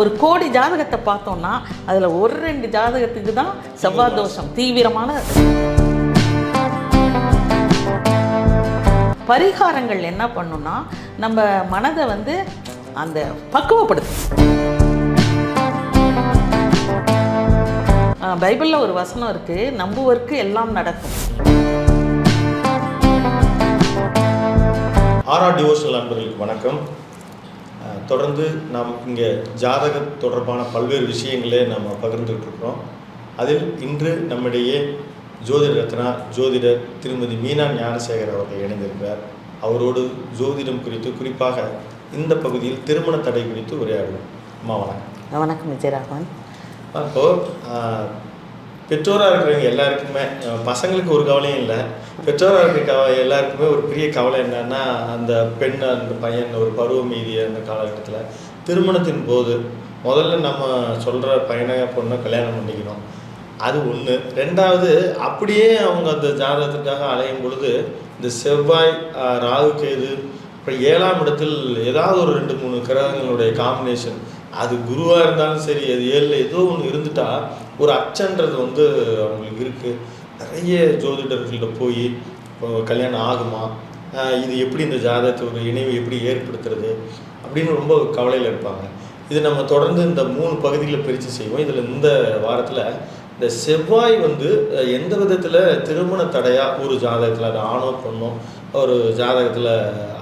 ஒரு கோடி ஜாதகத்தை பார்த்தோம்னா அதில் ஒரு ரெண்டு ஜாதகத்துக்கு தான் செவ்வாய் தோஷம் தீவிரமான பரிகாரங்கள் என்ன பண்ணுன்னா நம்ம மனதை வந்து அந்த பக்குவப்படுத்தும். பைபிளில் ஒரு வசனம் இருக்குது நம்புவருக்கு எல்லாம் நடக்கும். ஆர்ஆர் டிவோஷனல் அன்பர்களுக்கு வணக்கம். தொடர்ந்து நாம் இங்கே ஜாதக தொடர்பான பல்வேறு விஷயங்களை நாம் பகிர்ந்துகிட்டு இருக்கிறோம். அதில் இன்று நம்மிடையே ஜோதிட ரத்னா ஜோதிடர் திருமதி மீனா ஞானசேகர் அவர்கள் இணைந்திருக்கிறார். அவரோடு ஜோதிடம் குறித்து குறிப்பாக இந்த பகுதியில் திருமண தடை குறித்து உரையாடுவோம். அம்மா வணக்கம். வணக்கம் விஜயராகவன். அப்போ ஆஹ், பெற்றோராக இருக்கிறவங்க எல்லாருக்குமே பசங்களுக்கு ஒரு கவலையும் இல்லை. பெற்றோராக இருக்க எல்லாருக்குமே ஒரு பெரிய கவலை என்னன்னா அந்த பெண் அந்த பையன் ஒரு பருவ மீதி அந்த காலகட்டத்தில் திருமணத்தின் போது முதல்ல நம்ம சொல்கிற பையனை பொண்ணை கல்யாணம் பண்ணிக்கணும். அது ஒன்று ரெண்டாவது அப்படியே அவங்க அந்த ஜாதகத்துக்காக அலையும் பொழுது இந்த செவ்வாய் ராகு கேது அப்புறம் ஏழாம் இடத்தில் ஏதாவது ஒரு ரெண்டு மூணு கிரகங்களுடைய காம்பினேஷன் அது குருவாக இருந்தாலும் சரி அது ஏழில் ஏதோ ஒன்று இருந்துட்டா ஒரு அச்சன்றது வந்து அவங்களுக்கு இருக்குது நிறைய ஜோதிடர்கள்ட்ட போய் இப்போ கல்யாணம் ஆகுமா? இது எப்படி இந்த ஜாதகத்தை ஒரு இணைவு எப்படி ஏற்படுத்துறது? அப்படின்னு ரொம்ப கவலையில் இருப்பாங்க. இது நம்ம தொடர்ந்து இந்த மூணு பகுதிகளை பிரித்து செய்வோம். இதில் இந்த வாரத்தில் இந்த செவ்வாய் வந்து எந்த விதத்தில் திருமண தடையாக ஒரு ஜாதகத்தில் அது ஆணோ பொண்ணோ ஒரு ஜாதகத்தில்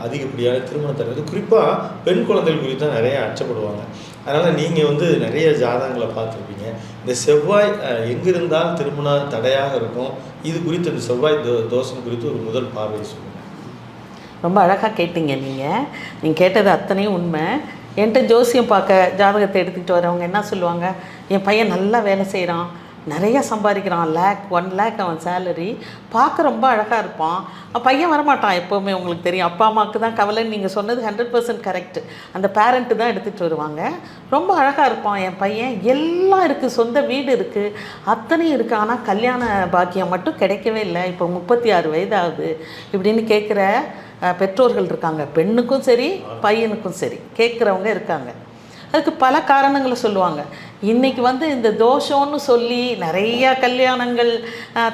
அதிகப்படியான திருமண தடை குறிப்பாக பெண் குழந்தைகள் குறித்து தான் நிறைய அச்சப்படுவாங்க. அதனால் நீங்கள் வந்து நிறைய ஜாதகங்களை பார்த்துருப்பீங்க. இந்த செவ்வாய் எங்கிருந்தால் திருமண தடையாக இருக்கும். இது குறித்து இந்த செவ்வாய் தோ தோஷம் குறித்து ஒரு முதல் பார்வை சொல்லுங்கள் ரொம்ப அழகாக கேட்டீங்க நீங்கள் நீங்கள் கேட்டது அத்தனையும் உண்மை. என்கிட்ட ஜோசியம் பார்க்க ஜாதகத்தை எடுத்துக்கிட்டு வரவங்க என்ன சொல்லுவாங்க? என் பையன் நல்லா வேலை செய்கிறான் நிறையா சம்பாதிக்கிறான் லேக் ஒன் லேக் அவன் சேலரி பார்க்க ரொம்ப அழகாக இருப்பான். பையன் வரமாட்டான் எப்போவுமே உங்களுக்கு தெரியும். அப்பா அம்மாவுக்கு தான் கவலைன்னு நீங்கள் சொன்னது ஹண்ட்ரட் பர்சன்ட் கரெக்ட் அந்த பேரண்ட்டு தான் எடுத்துகிட்டு வருவாங்க. ரொம்ப அழகாக இருப்பான் என் பையன். எல்லாம் இருக்குது சொந்த வீடு இருக்குது அத்தனையும் இருக்குது ஆனால் கல்யாண பாக்கியம் மட்டும் கிடைக்கவே இல்லை. இப்போ முப்பத்தி ஆறு வயதாகுது. இப்படின்னு கேட்குற பெற்றோர்கள் இருக்காங்க. பெண்ணுக்கும் சரி பையனுக்கும் சரி. கேட்குறவங்க இருக்காங்க. அதுக்கு பல காரணங்களை சொல்லுவாங்க. இன்றைக்கி வந்து இந்த தோஷம்னு சொல்லி நிறையா கல்யாணங்கள்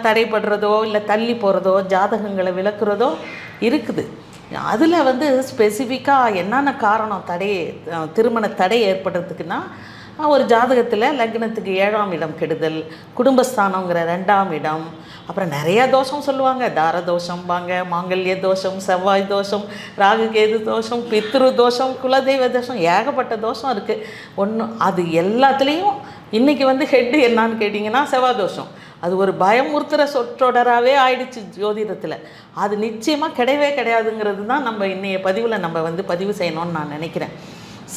தடைபடுறதோ இல்லை தள்ளி போகிறதோ ஜாதகங்களை விளக்குறதோ இருக்குது. அதில் வந்து ஸ்பெசிஃபிக்காக என்னென்ன காரணம் தடை திருமண தடை ஏற்படுறதுக்குன்னா ஒரு ஜாதகத்தில் லக்னத்துக்கு ஏழாம் இடம் கெடுதல் குடும்பஸ்தானங்கிற ரெண்டாம் இடம். அப்புறம் நிறையா தோஷம் சொல்லுவாங்க. தார தோஷம்பாங்க மாங்கல்ய தோஷம் செவ்வாய் தோஷம் ராகு கேது தோஷம் பித்ரு தோஷம் குலதெய்வ தோஷம் ஏகப்பட்ட தோஷம் இருக்குது ஒன்று அது எல்லாத்துலேயும் இன்றைக்கி வந்து ஹெட்டு என்னான்னு கேட்டிங்கன்னா செவ்வாய் தோஷம். அது ஒரு பயமுறுத்துகிற சொற்றொடராகவே ஆயிடுச்சு ஜோதிடத்தில். அது நிச்சயமாக கிடையவே கிடையாதுங்கிறது தான் நம்ம இன்றைய பதிவில் நம்ம வந்து பதிவு செய்யணும்னு நான் நினைக்கிறேன்.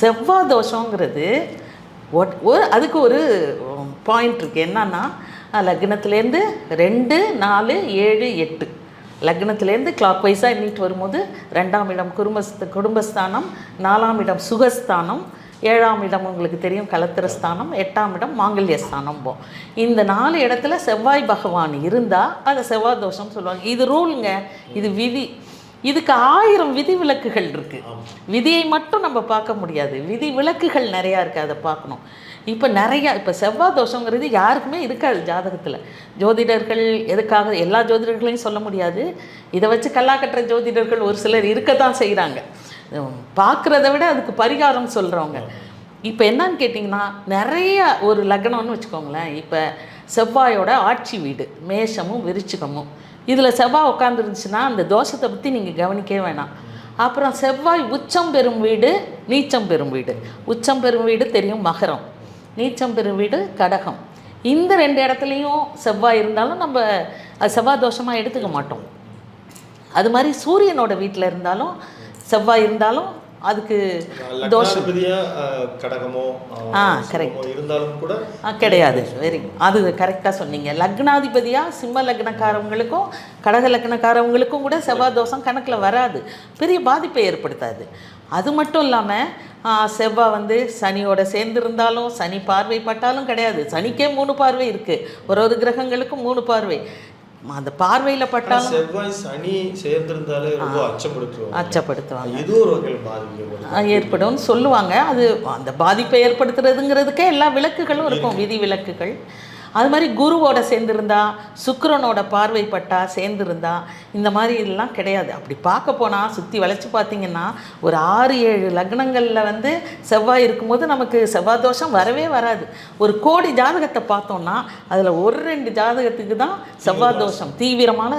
செவ்வாய் தோஷங்கிறது ஒட்- ஒரு அதுக்கு ஒரு பாயிண்ட் இருக்குது என்னன்னா லக்னத்துலேருந்து ரெண்டு நாலு ஏழு எட்டு. லக்னத்துலேருந்து கிளாக் வைஸாக எண்ணிட்டு வரும்போது ரெண்டாம் இடம் குடும்பஸ்த குடும்பஸ்தானம் நாலாம் இடம் சுகஸ்தானம் ஏழாம் இடம் உங்களுக்கு தெரியும் கலத்திரஸ்தானம் எட்டாம் இடம் மாங்கல்யஸ்தானம் போ. இந்த நாலு இடத்துல செவ்வாய் பகவான் இருந்தால் அதை செவ்வாய் தோஷம் சொல்லுவாங்க. இது ரூலுங்க இது விதி. இதுக்கு ஆயிரம் விதி விலக்குகள் இருக்கு விதியை மட்டும் நம்ம பார்க்க முடியாது. விதி விலக்குகள் நிறையா இருக்குது அதை பார்க்கணும். இப்போ நிறையா இப்போ செவ்வாய் தோஷங்கிறது யாருக்குமே இருக்காது ஜாதகத்தில். ஜோதிடர்கள் எதுக்காக எல்லா ஜோதிடர்களையும் சொல்ல முடியாது. இதை வச்சு கல்லா கட்டுற ஜோதிடர்கள் ஒரு சிலர் இருக்கத்தான் செய்கிறாங்க பார்க்குறத விட அதுக்கு பரிகாரம் சொல்கிறவங்க இப்போ என்னன்னு கேட்டிங்கன்னா நிறைய ஒரு லக்னம்னு வச்சுக்கோங்களேன். இப்போ செவ்வாயோட ஆட்சி வீடு மேஷமும் விருச்சிகமும். இதில் செவ்வாய் உட்காந்துருந்துச்சுன்னா அந்த தோஷத்தை பற்றி நீங்கள் கவனிக்கவே வேணாம். அப்புறம் செவ்வாய் உச்சம் பெறும் வீடு நீச்சம் பெறும் வீடு. உச்சம் பெறும் வீடு தெரியும் மகரம். நீச்சம் பெறும் வீடு கடகம். இந்த ரெண்டு இடத்துலையும் செவ்வாய் இருந்தாலும் நம்ம செவ்வாய் தோஷமாக எடுத்துக்க மாட்டோம். அது மாதிரி சூரியனோட வீட்டில் இருந்தாலும் செவ்வாய் இருந்தாலும் அதுக்கு தோஷம். கடகமோ ஆ, correct. இருந்தாலும் கூட கிடையாது. வெரி அது கரெக்டாக சொன்னீங்க. லக்னாதிபதியாக சிம்ம லக்னக்காரவங்களுக்கும் கடக லக்னக்காரவங்களுக்கும் கூட செவ்வாய் தோஷம் கணக்கில் வராது. பெரிய பாதிப்பை ஏற்படுத்தாது. அது மட்டும் இல்லாமல் செவ்வாய் வந்து சனியோட சேர்ந்து இருந்தாலும் சனி பார்வை பட்டாலும் கிடையாது. சனிக்கே மூணு பார்வை இருக்குது ஒரு ஒரு கிரகங்களுக்கும் மூணு பார்வை. அந்த பார்வையில் பட்டாலும் செவ்வாய் சனி சேர்ந்திருந்தாலே ரொம்ப அச்சப்படுத்துவாங்க. அச்சப்படுத்துவாங்க. இது ஒரு வகையில் ஏற்படும்னு சொல்லுவாங்க. அது அந்த பாதிப்பை ஏற்படுத்துறதுங்கிறதுக்கே எல்லா விளக்குகளும் இருக்கும் விதி விலக்குகள் அது மாதிரி குருவோட சேர்ந்திருந்தா சுக்கிரனோட பார்வைப்பட்டா சேர்ந்திருந்தா இந்த மாதிரி இதெல்லாம் கிடையாது. அப்படி பார்க்க போனால் சுற்றி வளைச்சு பார்த்தீங்கன்னா ஒரு ஆறு ஏழு லக்னங்களில் வந்து செவ்வாய் இருக்கும்போது நமக்கு செவ்வாய் தோஷம் வரவே வராது. ஒரு கோடி ஜாதகத்தை பார்த்தோம்னா அதில் ஒரு ரெண்டு ஜாதகத்துக்கு தான் செவ்வாய் தோஷம் தீவிரமான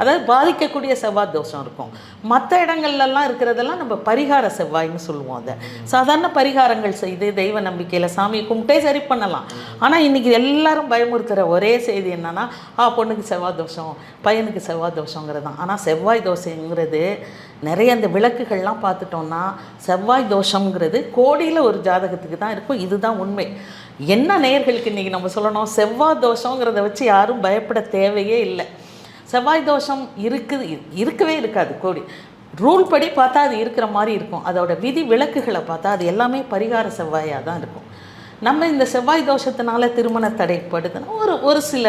அதாவது பாதிக்கக்கூடிய செவ்வாய் தோஷம் இருக்கும். மற்ற இடங்கள்லாம் இருக்கிறதெல்லாம் நம்ம பரிகார செவ்வாய்ன்னு சொல்லுவோம் அதை. சாதாரண பரிகாரங்கள் செய்து தெய்வ நம்பிக்கையில் சாமியை கும்பிட்டே சரி பண்ணலாம். ஆனால் இன்றைக்கி எல்லாரும் பயமுறுத்துகிற ஒரே செய்தி என்னென்னா ஆ பொண்ணுக்கு செவ்வாய் தோஷம் பையனுக்கு செவ்வாய் தோஷங்கிறது தான். ஆனால் செவ்வாய் தோஷங்கிறது நிறைய அந்த விளக்குகள்லாம் பார்த்துட்டோம்னா செவ்வாய் தோஷங்கிறது கோடியில் ஒரு ஜாதகத்துக்கு தான் இருக்கும். இதுதான் உண்மை. என்ன நேயர்களுக்கு இன்றைக்கி நம்ம சொல்லணும்? செவ்வாய் தோஷங்கிறத வச்சு யாரும் பயப்பட தேவையே இல்லை. செவ்வாய் தோஷம் இருக்குது இருக்கவே இருக்காது கோடி. ரூல் படி பார்த்தா அது இருக்கிற மாதிரி இருக்கும். அதோட விதி விளக்குகளை பார்த்தா அது எல்லாமே பரிகார செவ்வாயாக தான் இருக்கும். நம்ம இந்த செவ்வாய் தோஷத்தினால திருமண தடைப்படுதுன்னா ஒரு ஒரு சில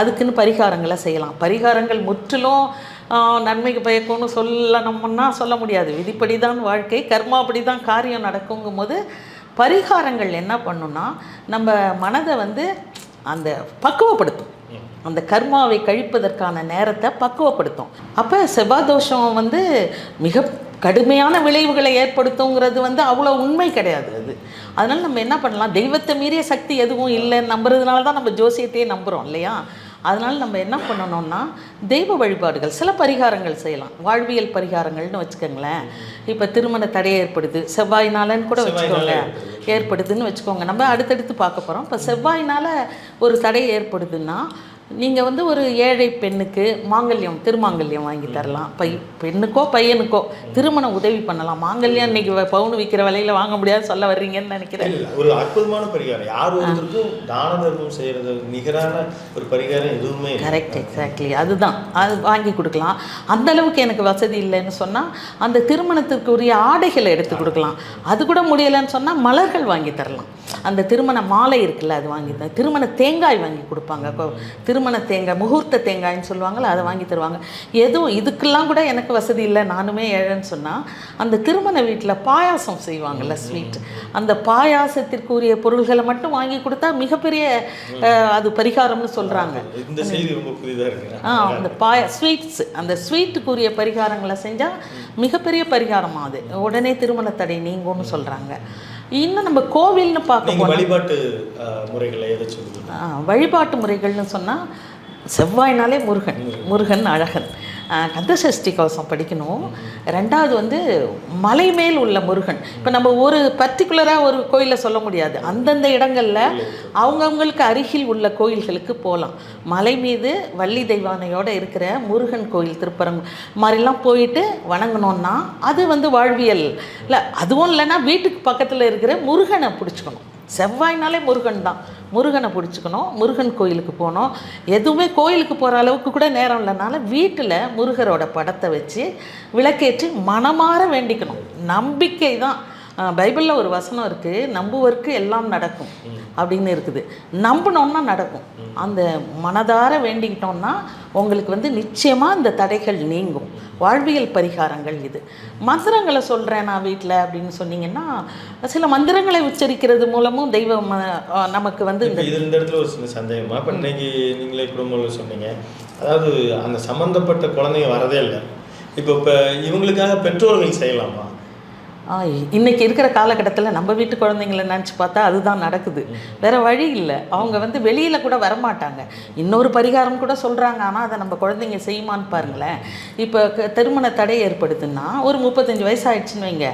அதுக்குன்னு பரிகாரங்களை செய்யலாம். பரிகாரங்கள் முற்றிலும் நன்மைக்கு பயக்கும்னு சொல்லணும்னா சொல்ல முடியாது. விதிப்படி தான் வாழ்க்கை கர்மாப்படி தான் காரியம் நடக்குங்கும் போது பரிகாரங்கள் என்ன பண்ணுன்னா நம்ம மனதை வந்து அந்த பக்குவப்படுத்தும். அந்த கர்மாவை கழிப்பதற்கான நேரத்தை பக்குவப்படுத்தும். அப்போ செவ்வாதோஷம் வந்து மிக கடுமையான விளைவுகளை ஏற்படுத்துங்கிறது வந்து அவ்வளோ உண்மை கிடையாது அது. அதனால் நம்ம என்ன பண்ணலாம்? தெய்வத்தை மீறிய சக்தி எதுவும் இல்லைன்னு நம்புறதுனால தான் நம்ம ஜோசியத்தையே நம்புகிறோம் இல்லையா? அதனால் நம்ம என்ன பண்ணணும்னா தெய்வ வழிபாடுகள் சில பரிகாரங்கள் செய்யலாம். வாழ்வியல் பரிகாரங்கள்னு வச்சுக்கோங்களேன். இப்போ திருமண தடை ஏற்படுது. செவ்வாய்னாலன்னு கூட வச்சுக்கோங்க. ஏற்படுதுன்னு வச்சுக்கோங்க. நம்ம அடுத்தடுத்து பார்க்க போகிறோம் இப்போ செவ்வாயினால் ஒரு தடை ஏற்படுதுன்னா நீங்கள் வந்து ஒரு ஏழை பெண்ணுக்கு மாங்கல்யம் திருமாங்கல்யம் வாங்கி தரலாம். பை பெண்ணுக்கோ பையனுக்கோ திருமண உதவி பண்ணலாம். மாங்கல்யம் இன்னைக்கு பவுன் விற்கிற விலையில வாங்க முடியாது சொல்ல வர்றீங்கன்னு நினைக்கிறேன். ஒரு அற்புதமான பரிகாரம். யார் ஒருத்தருக்கும் தான தர்மம் செய்யறது நிகரான ஒரு பரிகாரம் எதுவுமே. கரெக்ட் எக்ஸாக்ட்லி அதுதான். அது வாங்கி கொடுக்கலாம். அந்த அளவுக்கு எனக்கு வசதி இல்லைன்னு சொன்னால் அந்த திருமணத்திற்குரிய ஆடைகளை எடுத்து கொடுக்கலாம். அது கூட முடியலைன்னு சொன்னால் மலர்கள் வாங்கி தரலாம். அந்த திருமண மாலை இருக்குல்ல அது வாங்கி தர திருமண தேங்காய் வாங்கி கொடுப்பாங்க. திருமண தேங்காய் முகூர்த்த தேங்காய்ன்னு சொல்லுவாங்கள்ல அதை வாங்கி தருவாங்க. எதுவும் இதுக்கெல்லாம் கூட எனக்கு வசதி இல்லை நானுமே ஏழைன்னு சொன்னால் அந்த திருமண வீட்டில் பாயாசம் செய்வாங்கல்ல ஸ்வீட் அந்த பாயாசத்திற்குரிய பொருள்களை மட்டும் வாங்கி கொடுத்தா மிகப்பெரிய அது பரிகாரம்னு சொல்கிறாங்க ஆ அந்த பாய ஸ்வீட்ஸ் அந்த ஸ்வீட்டுக்குரிய பரிகாரங்களை செஞ்சால் மிகப்பெரிய பரிகாரமாக அது. உடனே திருமண தடை நீங்கும்னு சொல்கிறாங்க இன்னும் நம்ம கோவில்னு பார்க்க வழிபாட்டு முறைகளை எதை சொல்லுவீங்க? வழிபாட்டு முறைகள்னு சொன்னால் செவ்வாய்னாலே முருகன். முருகன் அழகன். கந்தசஷ்டி கவசம் படிக்கணும். ரெண்டாவது வந்து மலை மேல் உள்ள முருகன். இப்போ நம்ம ஒரு பர்டிகுலராக ஒரு கோயிலை சொல்ல முடியாது. அந்தந்த இடங்களில் அவங்கவுங்களுக்கு அருகில் உள்ள கோயில்களுக்கு போகலாம் மலை மீது வள்ளி தெய்வானையோடு இருக்கிற முருகன் கோயில் திருப்பரங்கு மாதிரிலாம் போயிட்டு வணங்கணும்னா அது வந்து வாழ்வியல். இல்லை அதுவும் இல்லைன்னா வீட்டுக்கு பக்கத்தில் இருக்கிற முருகனை பிடிச்சிக்கணும். செவ்வாய்னாலே முருகன் தான். முருகனை பிடிச்சிக்கணும் முருகன் கோயிலுக்கு போனோம் எதுவுமே கோயிலுக்கு போகிற அளவுக்கு கூட நேரம் இல்லைனால வீட்டில் முருகரோட படத்தை வச்சு விளக்கேற்றி மனமாற வேண்டிக்கணும். நம்பிக்கை தான். பைபிளில் ஒரு வசனம் இருக்குது நம்புவருக்கு எல்லாம் நடக்கும் அப்படின்னு இருக்குது. நம்பினோம்னா நடக்கும். அந்த மனதார வேண்டிக்கிட்டோம்னா உங்களுக்கு வந்து நிச்சயமாக இந்த தடைகள் நீங்கும். வாழ்வியல் பரிகாரங்கள் இது. மந்திரங்களை சொல்கிறேன் நான் வீட்டில் அப்படின்னு சொன்னீங்கன்னா சில மந்திரங்களை உச்சரிக்கிறது மூலமும் தெய்வம் நமக்கு வந்து இந்த இது இந்த இடத்துல ஒரு சின்ன சந்தேகமா? இப்போ இன்னைக்கு நீங்களே குடும்பங்கள் சொன்னீங்க. அதாவது அந்த சம்மந்தப்பட்ட குழந்தைங்க வரதே இல்லை. இப்போ இப்போ இவங்களுக்காக பெற்றோர்கள் செய்யலாமா? இன்றைக்கி இன்னைக்கு இருக்கிற காலகட்டத்தில் நம்ம வீட்டு குழந்தைங்கள நினச்சி பார்த்தா அதுதான் நடக்குது. வேற வழி இல்லை. அவங்க வந்து வெளியில் கூட வரமாட்டாங்க. இன்னொரு பரிகாரம் கூட சொல்கிறாங்க ஆனால் அதை நம்ம குழந்தைங்க செய்யுமான்னு பாருங்களேன். இப்போ திருமண தடை ஏற்படுதுன்னா ஒரு முப்பத்தஞ்சு வயசு ஆயிடுச்சுன்னு வைங்க.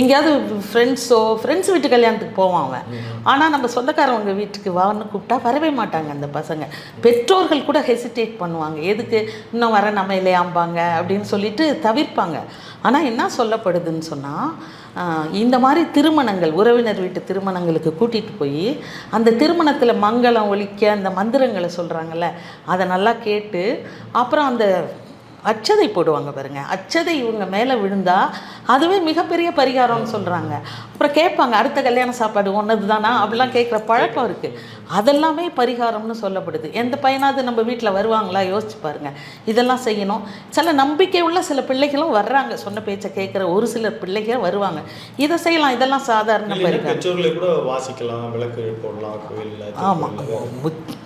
எங்கேயாவது ஃப்ரெண்ட்ஸோ ஃப்ரெண்ட்ஸ் வீட்டு கல்யாணத்துக்கு போவான் அவன். ஆனால் நம்ம சொந்தக்காரவங்க வீட்டுக்கு வான்னு கூப்பிட்டா வரவே மாட்டாங்க அந்த பசங்க. பெற்றோர்கள் கூட ஹெசிடேட் பண்ணுவாங்க. எதுக்கு? இன்னும் வர நம்ம இல்லையாம்பாங்க அப்படின்னு சொல்லிட்டு தவிர்ப்பாங்க. ஆனால் என்ன சொல்லப்படுதுன்னு சொன்னால் இந்த மாதிரி திருமணங்கள் உறவினர் வீட்டு திருமணங்களுக்கு கூட்டிகிட்டு போய் அந்த திருமணத்தில் மங்களம் ஒழிக்க அந்த மந்திரங்களை சொல்கிறாங்கல்ல அதை நல்லா கேட்டு அப்புறம் அந்த அச்சதை போடுவாங்க பாருங்க. அச்சதை இவங்க மேலே விழுந்தா அதுவே மிகப்பெரிய பரிகாரம்னு சொல்கிறாங்க அப்புறம் கேட்பாங்க அடுத்த கல்யாண சாப்பாடு ஒன்றது தானா அப்படிலாம் கேட்குற பழக்கம் இருக்குது அதெல்லாமே பரிகாரம்னு சொல்லப்படுது. எந்த பையனாவது நம்ம வீட்டில் வருவாங்களா? யோசிச்சு பாருங்க. இதெல்லாம் செய்யணும். சில நம்பிக்கை உள்ள சில பிள்ளைகளும் வர்றாங்க. சொன்ன பேச்சை கேட்குற ஒரு சில பிள்ளைகள் வருவாங்க. இதை செய்யலாம். இதெல்லாம் சாதாரண பரிகாரம். கூட வாசிக்கலாம். விளக்கு போடலாம் கோயிலில் ஆமாம்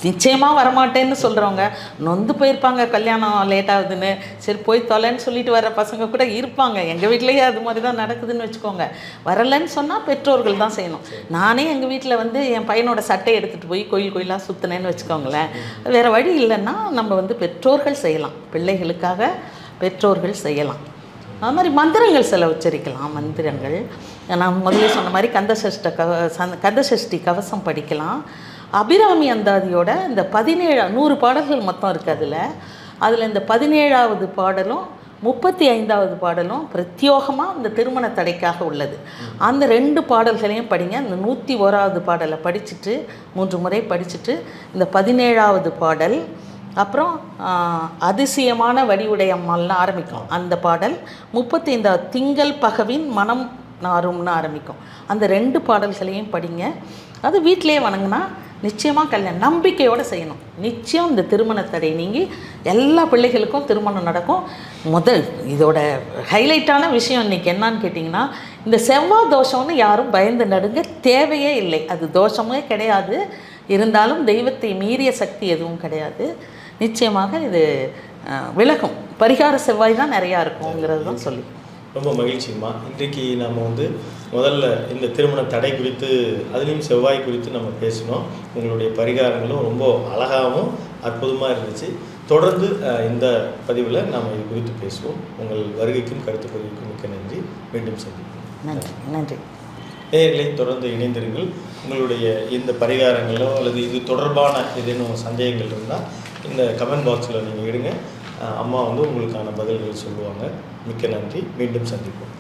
நிச்சயமாக வரமாட்டேன்னு சொல்கிறவங்க நொந்து போயிருப்பாங்க. கல்யாணம் லேட் ஆகுதுன்னு. சரி போய் தொலைன்னு சொல்லிட்டு வர பசங்க கூட இருப்பாங்க. எங்கள் வீட்லேயே அது மாதிரி தான் நடக்குதுன்னு வச்சுக்கோங்க. வரலைன்னு சொன்னால் பெற்றோர்கள் தான் செய்யணும். நானே எங்கள் வீட்டில் வந்து என் பையனோட சட்டை எடுத்துகிட்டு போய் கோயில் கோயிலாக சுற்றினேன்னு வச்சுக்கோங்களேன். வேறு வழி இல்லைன்னா நம்ம வந்து பெற்றோர்கள் செய்யலாம். பிள்ளைகளுக்காக பெற்றோர்கள் செய்யலாம். அது மாதிரி மந்திரங்கள் சில உச்சரிக்கலாம் மந்திரங்கள். நான் முதல்ல சொன்ன மாதிரி கந்தசஷ்ட கவ சந்த கந்தசஷ்டி கவசம் படிக்கலாம். அபிராமி அந்தாதியோட இந்த பதினேழு நூறு பாடல்கள் மொத்தம் இருக்குது அதில். அதில் இந்த பதினேழாவது பாடலும் முப்பத்தி ஐந்தாவது பாடலும் பிரத்யோகமாக இந்த திருமண தடைக்காக உள்ளது. அந்த ரெண்டு பாடல்களையும் படிங்க. இந்த நூற்றி ஓராவது பாடலை படிச்சுட்டு மூன்று முறை படிச்சுட்டு இந்த பதினேழாவது பாடல் அப்புறம் அதிசயமான அதிசயமான வடிவுடையம்மாள்னு ஆரம்பிக்கும். அந்த பாடல் முப்பத்தைந்தாவது திங்கள் பகவின் மனம் நாரும்னு ஆரம்பிக்கும். அந்த ரெண்டு பாடல்களையும் படிங்க. அது வீட்டிலேயே வணங்கினா நிச்சயமாக கல்யாணம். நம்பிக்கையோடு செய்யணும். நிச்சயம் இந்த திருமணத்தடை நீங்கி எல்லா பிள்ளைகளுக்கும் திருமணம் நடக்கும். முதல் இதோட ஹைலைட்டான விஷயம் இன்னைக்கு என்னான்னு கேட்டிங்கன்னா இந்த செவ்வாய் தோஷம்னு யாரும் பயந்து நடுங்க தேவையே இல்லை. அது தோஷமே கிடையாது. இருந்தாலும் தெய்வத்தை மீறிய சக்தி எதுவும் கிடையாது. நிச்சயமாக இது விலகும். பரிகார செவ்வாய் தான் நிறையா இருக்குங்கிறது தான் சொல்லி. ரொம்ப மகிழ்ச்சிம்மா இன்றைக்கு நம்ம வந்து முதல்ல இந்த திருமண தடை குறித்து அதுலேயும் செவ்வாய் குறித்து நம்ம பேசினோம். உங்களுடைய பரிகாரங்களும் ரொம்ப அழகாகவும் அற்புதமாக இருந்துச்சு. தொடர்ந்து இந்த பதிவில் நாம் இது குறித்து பேசுவோம். உங்கள் வருகைக்கும் கருத்து பதிவுக்கும் மிக்க நன்றி. மீண்டும் சந்திப்போம். நன்றி. நன்றி. நேயர்களை தொடர்ந்து இணைந்திருங்கள். உங்களுடைய இந்த பரிகாரங்களோ அல்லது இது தொடர்பான ஏதேனும் சந்தேகங்கள் இருந்தால் இந்த கமெண்ட் பாக்ஸில் நீங்கள் இடுங்க. அம்மா வந்து உங்களுக்கான பதில்கள் சொல்லுவாங்க. மிக்க நன்றி மீண்டும் சந்திப்போம்